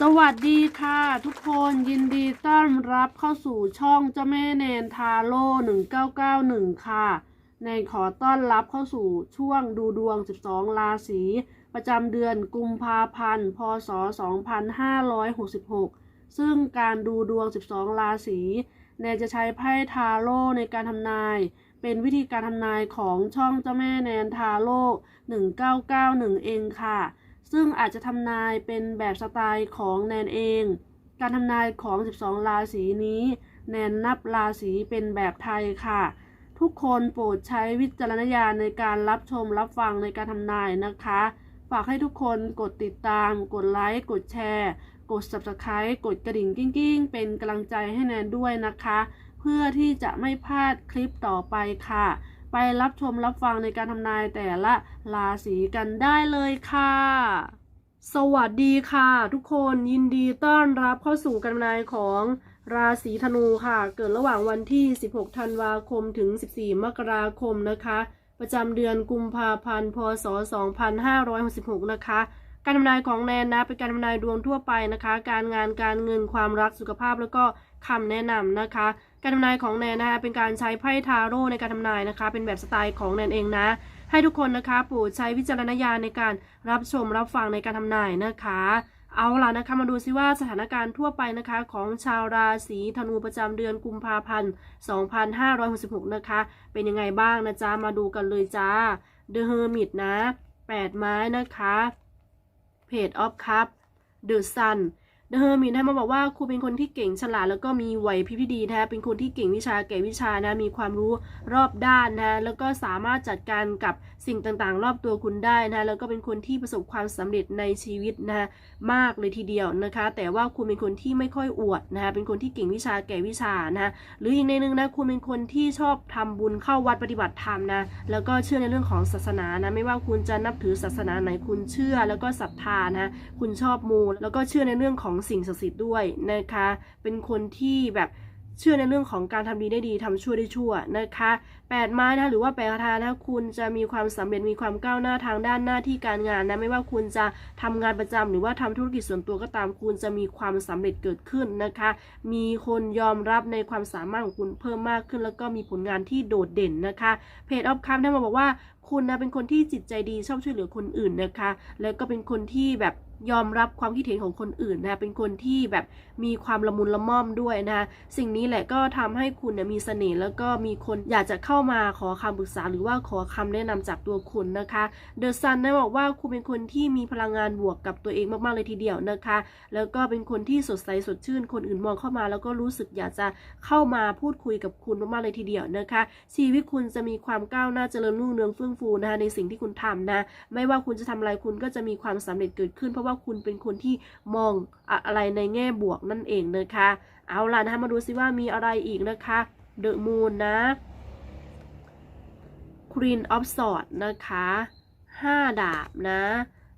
สวัสดีค่ะทุกคนยินดีต้อนรับเข้าสู่ช่องเจ้าแม่แนนทาโร่1991ค่ะในขอต้อนรับเข้าสู่ช่วงดูดวง 12 ราศี ประจำเดือนกุมภาพันธ์ พศ 2566 ซึ่งการดูดวง 12 ราศีแนนจะใช้ไพ่ทาโร่ในการทำนาย เป็นวิธีการทำนายของช่องเจ้าแม่แนนทาโร่1991 เองค่ะ ซึ่งอาจจะทำนายเป็นแบบสไตล์ของแนนเอง การทำนายของ 12 ราศีนี้ แนนนับราศีเป็นแบบไทยค่ะ ทุกคนโปรดใช้วิจารณญาณในการรับชมรับฟังในการทำนายนะคะ ฝากให้ทุกคนกดติดตาม กดไลค์ กดแชร์ กด subscribe กดกระดิ่งกิ้งๆ เป็นกำลังใจให้แนนด้วยนะคะ เพื่อที่จะไม่พลาดคลิปต่อไปค่ะ ไปรับชมรับฟังในการทำนายแต่ละราศีกันได้เลยค่ะ สวัสดีค่ะ ทุกคนยินดีต้อนรับเข้าสู่การทำนายของราศีธนูค่ะ เกิดระหว่างวันที่ 16 ธันวาคมถึง 14 มกราคมนะคะ ประจำเดือนกุมภาพันธ์ พศ 2566 นะคะ การทำนายของแนนนะเป็นการทำนายดวงทั่วไปนะคะ การงานการเงินความรักสุขภาพแล้วก็ คำแนะนำนะคะ การทำนายของแนนนะคะเป็นการใช้ไพ่ทาโร่ในการทำนายนะคะ เป็นแบบสไตล์ของแนนเองนะ ให้ทุกคนนะคะโปรดใช้วิจารณญาณในการรับชมรับฟังในการทำนายนะคะ เอาล่ะนะคะมาดูซิว่าสถานการณ์ทั่วไปนะคะของชาวราศีธนูประจำเดือนกุมภาพันธ์ 2566 นะคะ เป็นยังไงบ้างนะจ๊ะมาดูกันเลยจ้า The Hermit นะ8ไม้นะคะ Page of Cup The Sun The Hermit น เธอมีนะมาบอกว่าคุณเป็นคนที่เก่งฉลาดแล้วก็มีไหวพริบที่ดีนะเป็นคนที่เก่งวิชาเก่งวิชานะมีความรู้รอบด้านนะแล้วก็สามารถจัดการกับสิ่งต่างๆ รอบตัวคุณได้นะแล้วก็เป็นคนที่ประสบความสำเร็จในชีวิตนะมากเลยทีเดียวนะคะ แต่ว่าคุณเป็นคนที่ไม่ค่อยอวดนะคะเป็นคนที่เก่งวิชาแก่วิชานะหรืออีกในหนึ่งนะคุณเป็นคนที่ชอบทำบุญเข้าวัดปฏิบัติธรรมนะแล้วก็เชื่อในเรื่องของศาสนานะไม่ว่าคุณจะนับถือศาสนาไหนคุณเชื่อแล้วก็ศรัทธานะคุณชอบมูแล้วก็เชื่อในเรื่องของสิ่งศักดิ์สิทธิ์ด้วยนะคะ เป็นคนที่แบบเชื่อในเรื่องของการทำดีได้ดีทำชั่วได้ชั่วนะคะแปดไม้นะหรือว่าแปดคาถานะคุณจะมีความสำเร็จมีความก้าวหน้าทางด้านหน้าที่การงานนะไม่ว่าคุณจะทำงานประจำหรือว่าทำธุรกิจส่วนตัวก็ตามคุณจะมีความสำเร็จเกิดขึ้นนะคะ มีคนยอมรับในความสามารถของคุณเพิ่มมากขึ้น แล้วก็มีผลงานที่โดดเด่นนะคะเพจออฟคัมท่านมาบอกว่า คุณนะเป็นคนที่จิตใจดีชอบช่วยเหลือคนอื่นนะคะ แล้วก็เป็นคนที่แบบยอมรับความคิดเห็นของคนอื่นนะ เป็นคนที่แบบมีความละมุนละม่อมด้วยนะ สิ่งนี้แหละก็ทำให้คุณเนี่ยมีเสน่ห์แล้วก็มีคนอยากจะเข้ามาขอคำปรึกษาหรือว่าขอคำแนะนำจากตัวคุณนะคะ เดอะซันได้บอกว่าคุณเป็นคนที่มีพลังงานบวกกับตัวเองมากๆเลยทีเดียวนะคะ แล้วก็เป็นคนที่สดใสสดชื่น คนอื่นมองเข้ามา แล้วก็รู้สึกอยากจะเข้ามาพูดคุยกับคุณมากๆเลยทีเดียวนะคะ ชีวิตคุณจะมีความก้าวหน้าเจริญรุ่งเรืองเฟื่องฟูนะคะในสิ่งที่คุณทำนะ ไม่ว่าคุณจะทำอะไรคุณก็จะมีความสำเร็จเกิดขึ้น เพราะว่าคุณเป็นคนที่มองอะไรในแง่บวกนั่นเองนะคะ เอาล่ะนะคะมาดูซิว่ามีอะไรอีกนะคะเดอะมูนนะ Queen of Swords นะคะ 5 ดาบนะ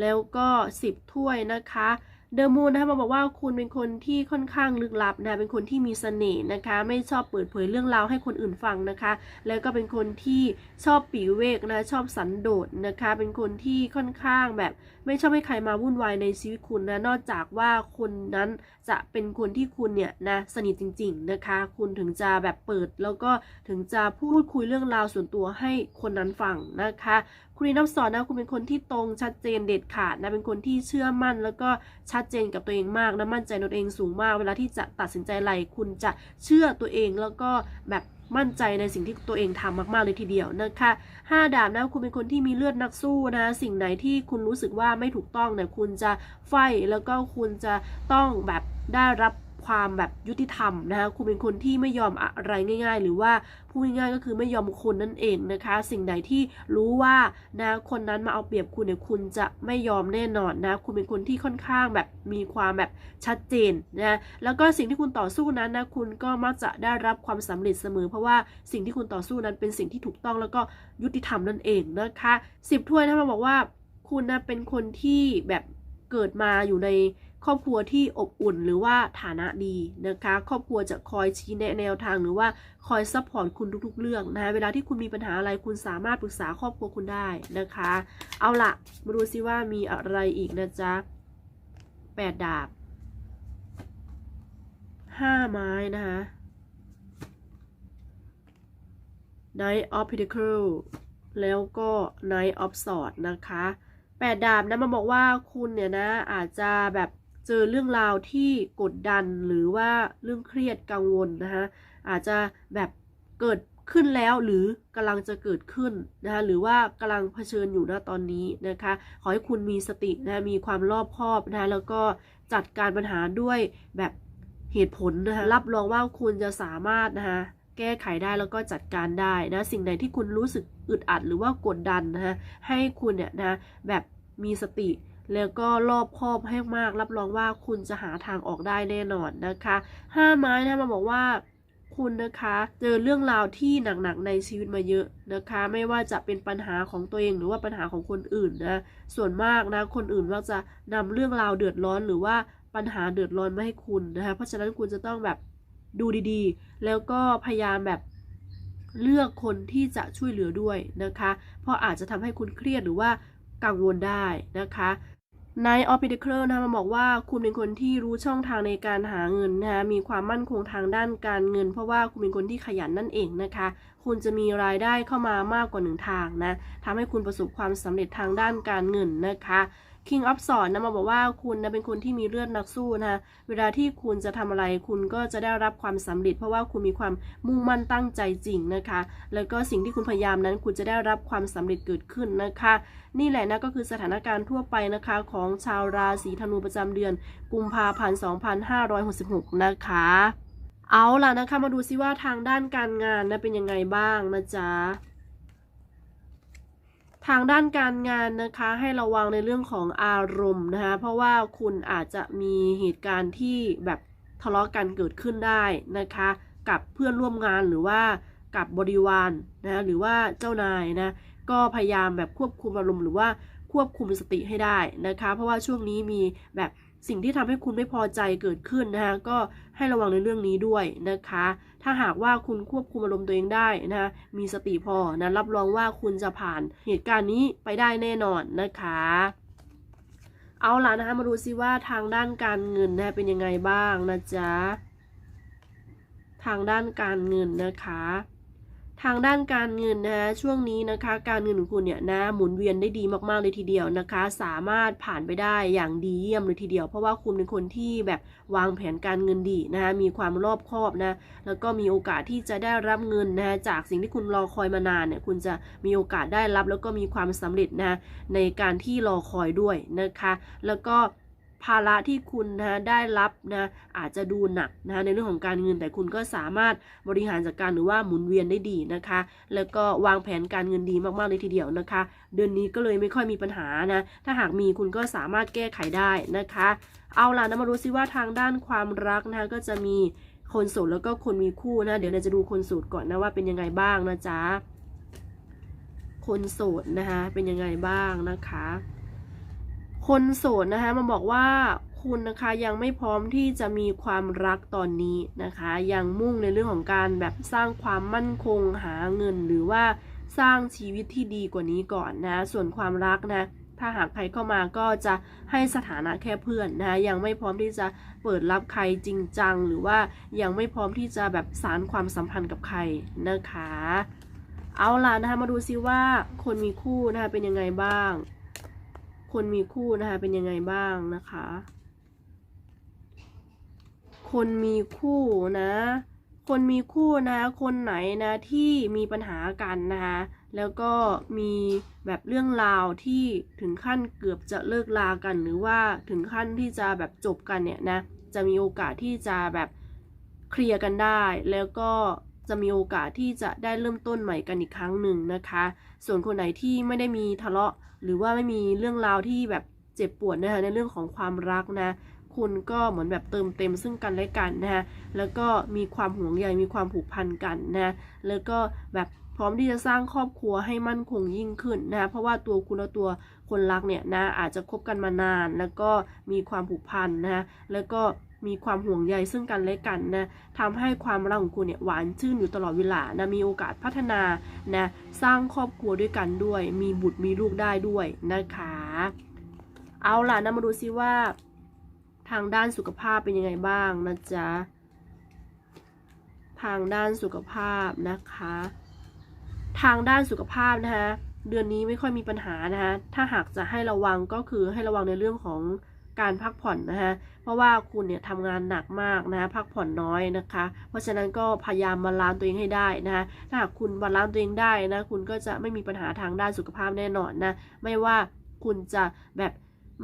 แล้วก็ 10 ถ้วยนะคะ เดอะมูนนะคะมาบอกว่าคุณเป็นคนที่ค่อนข้างลึกลับนะเป็นคนที่มีเสน่ห์นะคะ ไม่ชอบเปิดเผยเรื่องราวให้คนอื่นฟังนะคะ แล้วก็เป็นคนที่ชอบปีเวกนะชอบสันโดษนะคะ เป็นคนที่ค่อนข้างแบบ ไม่ชอบให้ใครมาวุ่นวายในชีวิตคุณนะนอกจากว่าคนนั้นจะเป็นคนที่คุณเนี่ยนะสนิทจริง ๆนะคะ คุณถึงจะแบบเปิด แล้วก็ถึงจะพูดคุยเรื่องราวส่วนตัวให้คนนั้นฟังนะคะ คุณนีน้ำสอนนะคุณเป็นคนที่ตรงชัดเจนเด็ดขาดนะเป็นคนที่เชื่อมั่น แล้วก็ชัดเจนกับตัวเองมากนะมั่นใจในตัวเองสูงมาก เวลาที่จะตัดสินใจอะไรคุณจะเชื่อตัวเองแล้วก็แบบ มั่นใจในสิ่งที่ตัวเองทำมากๆเลยทีเดียวนะคะห้าดาบนะคุณเป็นคนที่มีเลือดนักสู้นะ สิ่งไหนที่คุณรู้สึกว่าไม่ถูกต้องเนี่ยคุณจะไฟแล้วก็คุณจะต้องแบบได้รับ ความแบบยุติธรรมนะคะคุณเป็นคนที่ไม่ยอมอะไรง่าย ๆ หรือว่าพูดง่ายๆก็คือไม่ยอมคนนั่นเองนะคะ สิ่งไหนที่รู้ว่านะคนนั้นมาเอาเปรียบคุณเนี่ยคุณจะไม่ยอมแน่นอนนะคุณเป็นคนที่ค่อนข้างแบบมีความแบบชัดเจนนะแล้วก็สิ่งที่คุณต่อสู้นั้นนะคุณก็มักจะได้รับความสำเร็จเสมอ เพราะว่าสิ่งที่คุณต่อสู้นั้นเป็นสิ่งที่ถูกต้องแล้วก็ยุติธรรมนั่นเองนะคะสิบถ้วยนะมาบอกว่าคุณนะเป็นคนที่แบบเกิดมาอยู่ใน ครอบครัวที่อบอุ่นหรือว่าฐานะดีนะคะ ครอบครัวจะคอยชี้แนะแนวทางหรือว่าคอยซัพพอร์ตคุณทุกๆ เรื่องนะคะเวลาที่คุณมีปัญหาอะไรคุณสามารถปรึกษาครอบครัวคุณได้นะคะ เอาละมาดูซิว่ามีอะไรอีกนะจ๊ะแปดดาบห้าไม้นะคะ Knight of Pentacles แล้วก็ Knight of Swords นะคะแปดดาบนะมาบอกว่าคุณเนี่ยนะอาจจะแบบ เจอเรื่องราวที่กดดันหรือว่าเรื่องเครียดกังวลนะคะอาจจะแบบเกิดขึ้นแล้วหรือกำลังจะเกิดขึ้นนะคะหรือว่ากำลังเผชิญอยู่ณตอนนี้นะคะ ขอให้คุณมีสตินะมีความรอบคอบนะแล้วก็จัดการปัญหาด้วยแบบเหตุผลนะคะรับรองว่าคุณจะสามารถนะคะแก้ไขได้แล้วก็จัดการได้นะสิ่งใดที่คุณรู้สึกอึดอัดหรือว่ากดดันนะคะให้คุณเนี่ยนะแบบมีสติ แล้วก็รอบคอบให้มาก รับรองว่าคุณจะหาทางออกได้แน่นอนนะคะห้าไม้นะมาบอกว่าคุณนะคะเจอเรื่องราวที่หนักๆในชีวิตมาเยอะนะคะ ไม่ว่าจะเป็นปัญหาของตัวเองหรือว่าปัญหาของคนอื่นนะส่วนมากนะคนอื่นมักจะนำเรื่องราวเดือดร้อนหรือว่าปัญหาเดือดร้อนมาให้คุณนะคะเพราะฉะนั้นคุณจะต้องแบบดูดีๆ แล้วก็พยายามแบบเลือกคนที่จะช่วยเหลือด้วยนะคะ เพราะอาจจะทำให้คุณเครียดหรือว่ากังวลได้นะคะ ในออฟพิเดเคอร์นะมาบอกว่าคุณเป็นคนที่รู้ช่องทางในการหาเงินนะคะมีความมั่นคงทางด้านการเงิน เพราะว่าคุณเป็นคนที่ขยันนั่นเองนะคะ คุณจะมีรายได้เข้ามามากกว่าหนึ่งทางนะทำให้คุณประสบความสำเร็จทางด้านการเงินนะคะ King of s w o r d นะมาบอกว่าคุณนะเป็นคนที่มีเลือดนักสู้นะคะเวลาที่คุณจะทำอะไรคุณก็จะได้รับความสำเร็จ เพราะว่าคุณมีความมุ่งมั่นตั้งใจจริงนะคะ แล้วก็สิ่งที่คุณพยายามนั้น คุณจะได้รับความสำเร็จเกิดขึ้นนะคะ นี่แหละนะก็คือสถานการณ์ทั่วไปนะคะ ของชาวราศีธนูประจำเดือน กุมภาพันธ์2566 นะคะเอาล่ะนะคะมาดูซิว่าทางด้านการงานนะเป็นยังไงบ้างนะจ๊ะ ทางด้านการงานนะคะให้ระวังในเรื่องของอารมณ์นะคะเพราะว่าคุณอาจจะมีเหตุการณ์ที่แบบทะเลาะกันเกิดขึ้นได้นะคะ กับเพื่อนร่วมงานหรือว่ากับบริวารนะหรือว่าเจ้านายนะก็พยายามแบบควบคุมอารมณ์หรือว่าควบคุมสติให้ได้นะคะ เพราะว่าช่วงนี้มีแบบสิ่งที่ทำให้คุณไม่พอใจเกิดขึ้นนะคะก็ให้ระวังในเรื่องนี้ด้วยนะคะ ถ้าหากว่าคุณควบคุมอารมณ์ตัวเองได้นะมีสติพอนะรับรองว่าคุณจะผ่านเหตุการณ์นี้ไปได้แน่นอนนะคะเอาล่ะนะคะมาดูซิว่าทางด้านการเงินนะเป็นยังไงบ้างนะจ๊ะ ทางด้านการเงินนะคะ ทางด้านการเงินนะช่วงนี้นะคะ การเงินของคุณเนี่ยนะหมุนเวียนได้ดีมากๆเลยทีเดียวนะคะ สามารถผ่านไปได้อย่างดีเยี่ยมเลยทีเดียว เพราะว่าคุณเป็นคนที่แบบวางแผนการเงินดีนะคะมีความรอบคอบนะแล้วก็มีโอกาสที่จะได้รับเงินนะจากสิ่งที่คุณรอคอยมานานเนี่ยคุณจะมีโอกาสได้รับแล้วก็มีความสำเร็จนะในการที่รอคอยด้วยนะคะ แล้วก็ ภาระที่คุณนะได้รับนะอาจจะดูหนักนะในเรื่องของการเงินแต่คุณก็สามารถบริหารจัดการหรือว่าหมุนเวียนได้ดีนะคะ แล้วก็วางแผนการเงินดีมากๆเลยทีเดียวนะคะ เดือนนี้ก็เลยไม่ค่อยมีปัญหานะถ้าหากมีคุณก็สามารถแก้ไขได้นะคะ เอาล่ะนะมาดูซิว่าทางด้านความรักนะก็จะมีคนโสดแล้วก็คนมีคู่นะ เดี๋ยวเราจะดูคนโสดก่อนนะว่าเป็นยังไงบ้างนะจ๊ะคนโสดนะคะเป็นยังไงบ้างนะคะ คนโสดนะคะมาบอกว่าคุณนะคะยังไม่พร้อมที่จะมีความรักตอนนี้นะคะ ยังมุ่งในเรื่องของการแบบสร้างความมั่นคงหาเงินหรือว่าสร้างชีวิตที่ดีกว่านี้ก่อนนะ ส่วนความรักนะถ้าหากใครเข้ามาก็จะให้สถานะแค่เพื่อนนะคะยังไม่พร้อมที่จะเปิดรับใครจริงจัง หรือว่ายังไม่พร้อมที่จะแบบสารความสัมพันธ์กับใครนะคะ เอาล่ะนะคะมาดูซิว่าคนมีคู่นะคะเป็นยังไงบ้าง คนมีคู่นะคะเป็นยังไงบ้างนะคะ คนมีคู่นะ คนมีคู่นะคนไหนนะที่มีปัญหากันนะคะแล้วก็มีแบบเรื่องราวที่ถึงขั้นเกือบจะเลิกลากัน หรือว่าถึงขั้นที่จะแบบจบกันเนี่ยนะจะมีโอกาสที่จะแบบเคลียร์กันได้ แล้วก็ จะมีโอกาสที่จะได้เริ่มต้นใหม่กันอีกครั้งหนึ่งนะคะ ส่วนคนไหนที่ไม่ได้มีทะเลาะ หรือว่าไม่มีเรื่องราวที่แบบเจ็บปวดนะคะในเรื่องของความรักนะคุณก็เหมือนแบบเติมเต็มซึ่งกันและกันนะฮะ แล้วก็มีความห่วงใย มีความผูกพันกันนะ แล้วก็แบบพร้อมที่จะสร้างครอบครัวให้มั่นคงยิ่งขึ้นนะ เพราะว่าตัวคุณและตัวคนรักเนี่ยนะอาจจะคบกันมานาน แล้วก็มีความผูกพันนะ แล้วก็ มีความห่วงใยซึ่งกันและกันนะทำให้ความรักของคุณเนี่ยหวานชื่นอยู่ตลอดเวลานะมีโอกาสพัฒนานะสร้างครอบครัวด้วยกันด้วย มีบุตรมีลูกได้ด้วยนะคะ เอาล่ะนะมาดูซิว่า ทางด้านสุขภาพเป็นยังไงบ้างนะจ๊ะทางด้านสุขภาพนะคะ ทางด้านสุขภาพนะคะเดือนนี้ไม่ค่อยมีปัญหานะคะถ้าหากจะให้ระวังก็คือให้ระวังในเรื่องของ การพักผ่อนนะคะเพราะว่าคุณเนี่ยทำงานหนักมากนะะพักผ่อนน้อยนะคะ เพราะฉะนั้นก็พยายามบาลานซ์ตัวเองให้ได้นะคะถ้าหากคุณบาลานซ์ตัวเองได้นะคุณก็จะไม่มีปัญหาทางด้านสุขภาพแน่นอนนะไม่ว่าคุณจะแบบ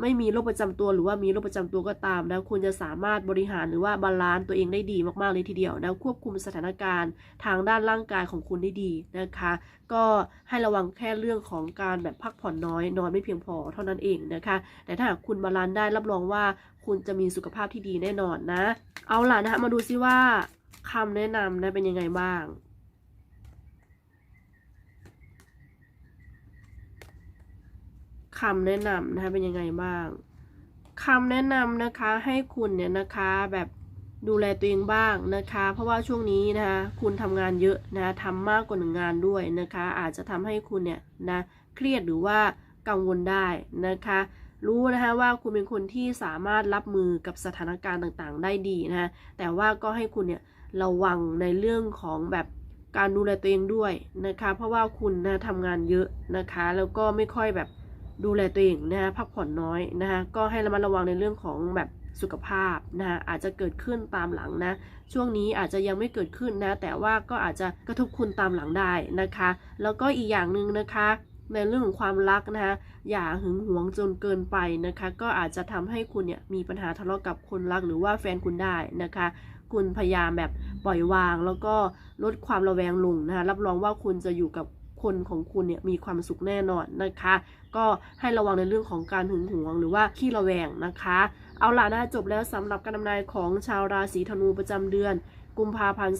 ไม่มีโรคประจำตัวหรือว่ามีโรคประจำตัวก็ตามนะคุณจะสามารถบริหารหรือว่าบาลานซ์ตัวเองได้ดีมากๆเลยทีเดียวนะควบคุมสถานการณ์ทางด้านร่างกายของคุณได้ดีนะคะ ก็ให้ระวังแค่เรื่องของการแบบพักผ่อนน้อยนอนไม่เพียงพอเท่านั้นเองนะคะ แต่ถ้าหากคุณบาลานซ์ได้รับรองว่าคุณจะมีสุขภาพที่ดีแน่นอนนะ เอาล่ะนะคะมาดูซิว่าคำแนะนำนะเป็นยังไงบ้าง คำแนะนำนะคะเป็นยังไงบ้างคำแนะนำนะคะให้คุณเนี่ยนะคะแบบดูแลตัวเองบ้างนะคะ เพราะว่าช่วงนี้นะคะคุณทำงานเยอะนะทำมากกว่าหนึ่งงานด้วยนะคะ อาจจะทำให้คุณเนี่ยนะเครียดหรือว่ากังวลได้นะคะ รู้นะคะว่าคุณเป็นคนที่สามารถรับมือกับสถานการณ์ต่างๆ ได้ดีนะะแต่ว่าก็ให้คุณเนี่ยระวังในเรื่องของแบบการดูแลตัวเองด้วยนะคะ เพราะว่าคุณนะทำงานเยอะนะคะ แล้วก็ไม่ค่อยแบบ ดูแลตัวเองนะคะพักผ่อนน้อยนะคะก็ให้ระมัดระวังในเรื่องของแบบสุขภาพนะคะอาจจะเกิดขึ้นตามหลังนะ ช่วงนี้อาจจะยังไม่เกิดขึ้นนะ แต่ว่าก็อาจจะกระทบคุณตามหลังได้นะคะ แล้วก็อีกอย่างหนึ่งนะคะ ในเรื่องของความรักนะคะอย่าหึงหวงจนเกินไปนะคะ ก็อาจจะทำให้คุณเนี่ยมีปัญหาทะเลาะกับคนรักหรือว่าแฟนคุณได้นะคะ คุณพยายามแบบปล่อยวาง แล้วก็ลดความระแวงลงนะคะรับรองว่าคุณจะอยู่กับ คนของคุณเนี่ยมีความสุขแน่นอนนะคะ ก็ให้ระวังในเรื่องของการหึงหวงหรือว่าขี้ระแวงนะคะ เอาล่ะนะจบแล้วสำหรับการทำนายของชาวราศีธนูประจำเดือน กุมภาพันธ์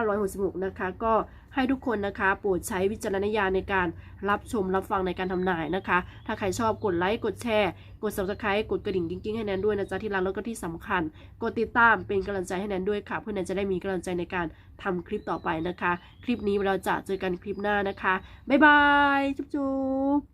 2566 นะคะ ก็ให้ทุกคนนะคะโปรดใช้วิจารณญาณในการรับชมรับฟังในการทำนายนะคะ ถ้าใครชอบกดไลค์กดแชร์ กด subscribe กดกระดิ่งกิ๊งๆให้แนนด้วยนะจ๊ะที่รักแล้วก็ที่สำคัญ กดติดตามเป็นกำลังใจให้แนนด้วยค่ะ เพื่อแนนจะได้มีกำลังใจในการทำคลิปต่อไปนะคะ คลิปนี้เราจะเจอกันคลิปหน้านะคะบ๊ายบายจุ๊บ